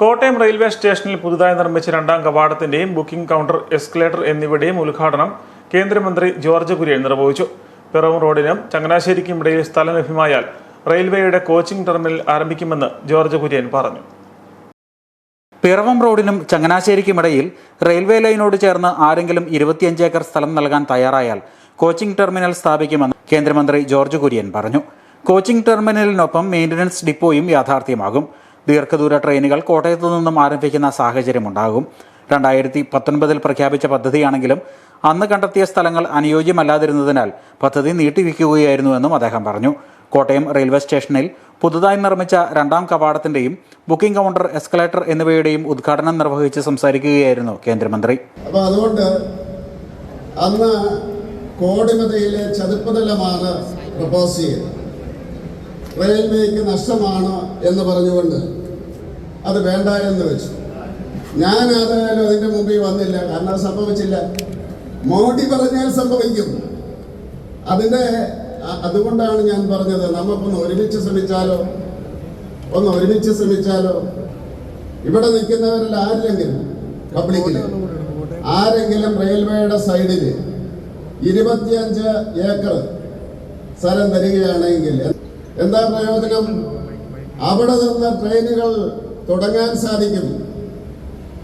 Kottayam railway സ്റ്റേഷനിൽ പുതുതായി നിർമ്മിച്ച രണ്ടാം കവാടത്തിന്റെയും ബുക്കിംഗ് കൗണ്ടർ എസ്കലേറ്റർ എന്നിവയുടെയും ഉദ്ഘാടനം കേന്ദ്രമന്ത്രി ജോർജ് കുര്യൻ നിർവഹിച്ചു. പിറവം റോഡിനും ചങ്ങനാശ്ശേരിക്കും ഇടയിൽ സ്ഥലം ലഭ്യമായാൽ റെയിൽവേയുടെ കോച്ചിംഗ് ടെർമിനൽ ആരംഭിക്കുമെന്ന് ജോർജ് കുര്യൻ പറഞ്ഞു. പിറവം റോഡിനും ചങ്ങനാശ്ശേരിക്കുമിടയിൽ റെയിൽവേ ലൈനോട് ചേർന്ന് ആരെങ്കിലും ഇരുപത്തിയഞ്ച് ഏക്കർ സ്ഥലം നൽകാൻ തയ്യാറായാൽ കോച്ചിംഗ് ടെർമിനൽ സ്ഥാപിക്കുമെന്ന് കേന്ദ്രമന്ത്രി ജോർജ് കുര്യൻ പറഞ്ഞു. കോച്ചിംഗ് ടെർമിനലിനൊപ്പം മെയിന്റനൻസ് ഡിപ്പോയും യാഥാർത്ഥ്യമാകും. ദീർഘദൂര ട്രെയിനുകൾ കോട്ടയത്തു നിന്നും ആരംഭിക്കുന്ന സാഹചര്യമുണ്ടാകും രണ്ടായിരത്തി പത്തൊൻപതിൽ പ്രഖ്യാപിച്ച പദ്ധതിയാണെങ്കിലും അന്ന് കണ്ടെത്തിയ സ്ഥലങ്ങൾ അനുയോജ്യമല്ലാതിരുന്നതിനാൽ പദ്ധതി നീട്ടിവെക്കുകയായിരുന്നുവെന്നും അദ്ദേഹം പറഞ്ഞു. കോട്ടയം റെയിൽവേ സ്റ്റേഷനിൽ പുതുതായി നിർമ്മിച്ച രണ്ടാം കവാടത്തിന്റെയും ബുക്കിംഗ് കൗണ്ടർ എസ്കലേറ്റർ എന്നിവയുടെയും ഉദ്ഘാടനം നിർവഹിച്ച് സംസാരിക്കുകയായിരുന്നു കേന്ദ്രമന്ത്രി. അപ്പോൾ അതുകൊണ്ട് അന്ന് കോടിമതയിലെ ചതുപ്പ് നിലമാണ് പ്രപ്പോസ് ചെയ്തത് റെയിൽവേക്ക് നഷ്ടമാണ് എന്ന് പറഞ്ഞുകൊണ്ട് അത് വേണ്ട എന്ന് വെച്ചു. ഞാൻ അതായാലും അതിന്റെ മുമ്പിൽ വന്നില്ല കാരണം അത് സംഭവിച്ചില്ല. മോഡി പറഞ്ഞാൽ സംഭവിക്കും. അതിന്റെ അതുകൊണ്ടാണ് ഞാൻ പറഞ്ഞത് നമുക്കൊന്ന് ഒരുമിച്ച് ശ്രമിച്ചാലോ? ഒന്ന് ഒരുമിച്ച് ശ്രമിച്ചാലോ? ഇവിടെ നിൽക്കുന്നവരിൽ ആരെങ്കിലും പബ്ലിക്കിൽ ആരെങ്കിലും റെയിൽവേയുടെ സൈഡിൽ ഇരുപത്തിയഞ്ച് ഏക്കർ സ്ഥലം തരികയാണെങ്കിൽ എന്താ പ്രയോജനം? അവിടെ നിന്ന് ട്രെയിനുകൾ തുടങ്ങാൻ സാധിക്കും.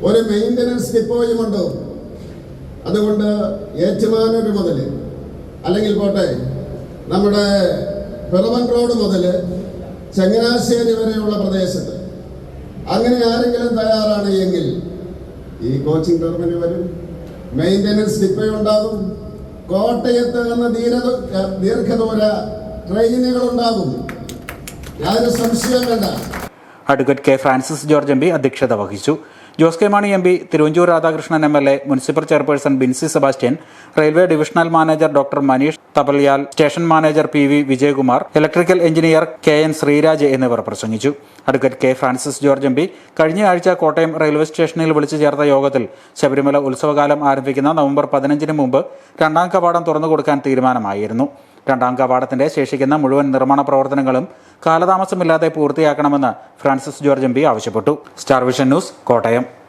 ഒരു മെയിന്റനൻസ് ഡിപ്പോയുമുണ്ട് അതുകൊണ്ട് ഏറ്റുമാനൂർ മുതൽ അല്ലെങ്കിൽ പോട്ടെ നമ്മുടെ പിറവൻ റോഡ് മുതൽ ചങ്ങനാശ്ശേരി വരെയുള്ള പ്രദേശത്ത്. അങ്ങനെ ആരെങ്കിലും തയ്യാറാണ് എങ്കിൽ ഈ കോച്ചിങ് ടെർമിനൽ വരും. മെയിന്റനൻസ് ഡിപ്പോ ഉണ്ടാകും കോട്ടയത്ത് ദീര ദീർഘദൂര ട്രെയിനുകൾ ഉണ്ടാകും യാതൊരു സംശയം വേണ്ട. Advocate K Francis George M P അധ്യക്ഷത വഹിച്ചു. Jose K Mani M P Thiruvanchoor Radhakrishnan M L A municipal chairperson Binsy Sebastian railway divisional manager doctor Manish Thapliyal station manager P V Vijayakumar electrical engineer K N Sreeraj എന്നിവർ പ്രസംഗിച്ചു. Advocate K Francis George M P കഴിഞ്ഞ ആഴ്ച Kottayam railway സ്റ്റേഷനിൽ വിളിച്ചു ചേർത്ത യോഗത്തിൽ ശബരിമല ഉത്സവകാലം ആരംഭിക്കുന്ന November പതിനഞ്ചിന് മുമ്പ് രണ്ടാം കവാടം തുറന്നു കൊടുക്കാൻ തീരുമാനമായിരുന്നു. രണ്ടാം കവാടത്തിന്റെ ശേഷിക്കുന്ന മുഴുവൻ നിർമ്മാണ പ്രവർത്തനങ്ങളും കാലതാമസമില്ലാതെ പൂർത്തിയാക്കണമെന്ന് ഫ്രാൻസിസ് ജോർജ് എം ആവശ്യപ്പെട്ടു. Star Vision News Kottayam.